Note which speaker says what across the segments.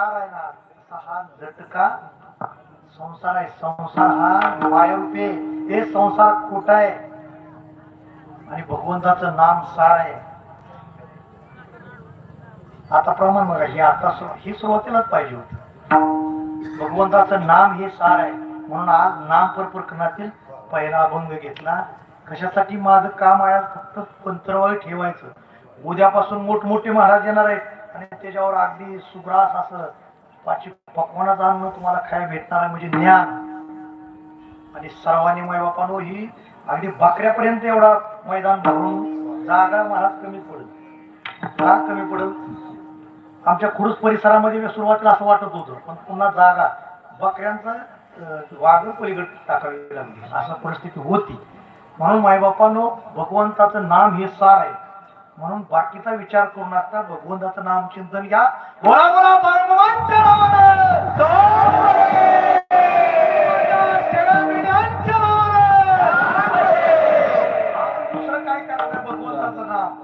Speaker 1: संसार आहे ना हा का संसार आहे. संसार हा वायव्य हे संसार कुठं आहे? आणि भगवंताचं नाम सार आहे. आता प्रमाण बघा हे आता सु- ही सुरुवातीलाच पाहिजे होत. भगवंताचं नाम हे सार आहे. म्हणून आज नाम प्रकरणातील पहिला अभंग घेतला. कशासाठी माझं काम आहे? फक्त पंतरवळ ठेवायचं. उद्यापासून मोठमोठे महाराज येणार आहेत. आणि त्याच्यावर अगदी सुग्रास असं पाचशे पकवानाचं अन्न तुम्हाला खायला भेटणार आहे म्हणजे ज्ञान. आणि सर्वांनी मायबापानो ही अगदी बकऱ्यापर्यंत एवढा मैदान भरून जागा महाराज कमी पडेल. का कमी पडेल. आमच्या खुरुस परिसरामध्ये सुरुवातीला असं वाटत होतं पण पुन्हा जागा बकऱ्यांचा वाघ पलीकडे टाकावी लागली. असं परिस्थिती होती. म्हणून मायबापांनो भगवंताचं नाम हे सार आहे. म्हणून बाकीचा विचार करू नका भगवंताचं नाम चिंतन घ्या. बोला बोला भगवंत दुसरं काय भगवंताचं नाम?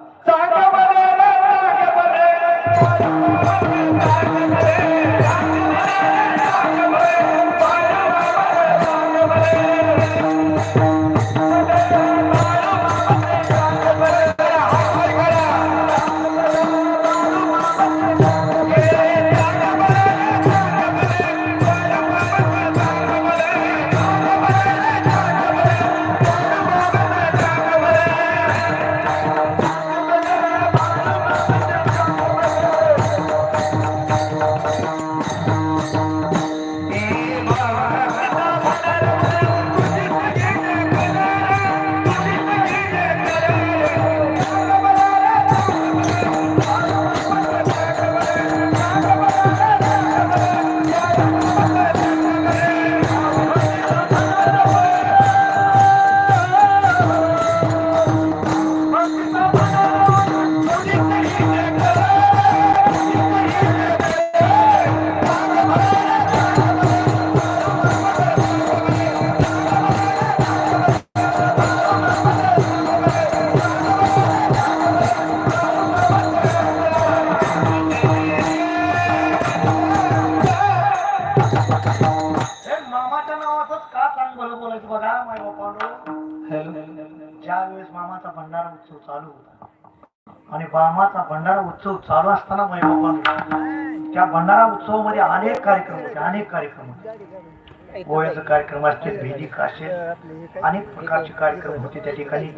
Speaker 1: ज्यावेळेस ज्या वेळेस मामाचा भंडारा उत्सव चालू होता आणि मामाचा भंडारा उत्सव चालू असताना माय बापानो त्या भंडारा उत्सवामध्ये अनेक कार्यक्रम होते अनेक कार्यक्रम होते. गोव्याचे कार्यक्रम असतील भेदिक असेल अनेक प्रकारचे कार्यक्रम होते त्या ठिकाणी.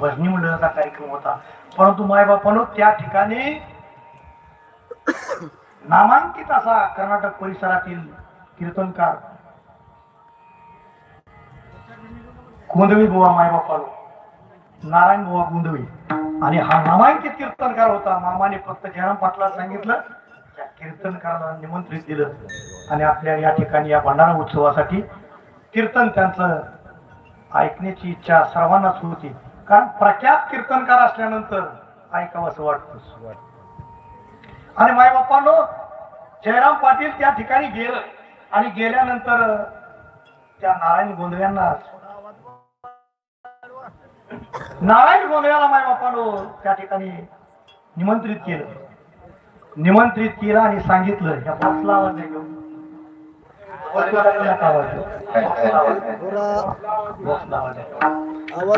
Speaker 1: भजनी मंडळाचा कार्यक्रम होता. परंतु मायबापानो त्या ठिकाणी नामांकित असा कर्नाटक परिसरातील कीर्तनकार गोंधळी बुवा मायबापालो नारायण बुवा गोंधळी आणि हा नामांकित कीर्तनकार होता. मामाने फक्त जयराम पाटला सांगितलं. त्या कीर्तनकाराला निमंत्रित दिलं. आणि आपल्या या ठिकाणी या भंडारा उत्सवासाठी कीर्तन त्यांचं ऐकण्याची इच्छा सर्वांनाच होती. कारण प्रख्यात कीर्तनकार असल्यानंतर ऐकावं असं वाटतं. आणि मायबापांनो जयराम पाटील त्या ठिकाणी गेलं. आणि गेल्यानंतर त्या नारायण गोंधळ्यांना नारायण गोंधळ्याला मायबापांनो त्या ठिकाणी निमंत्रित केलं. निमंत्रित केलं आणि सांगितलं ह्या बॉक्सला आवाज नाही घेऊन आवाज आवाज